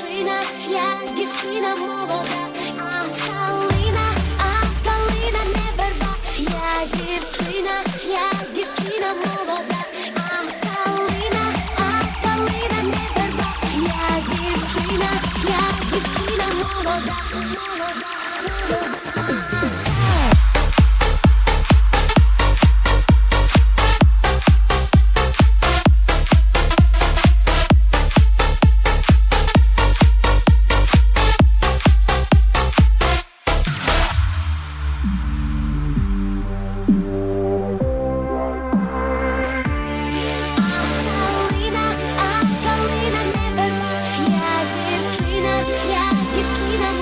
причина, я дівчина молода, а калина, а калина не берва, я дівчина, я дівчина молода, а калина, а калина не берва, я дівчина, я дівчина молода, молода, молода. 你的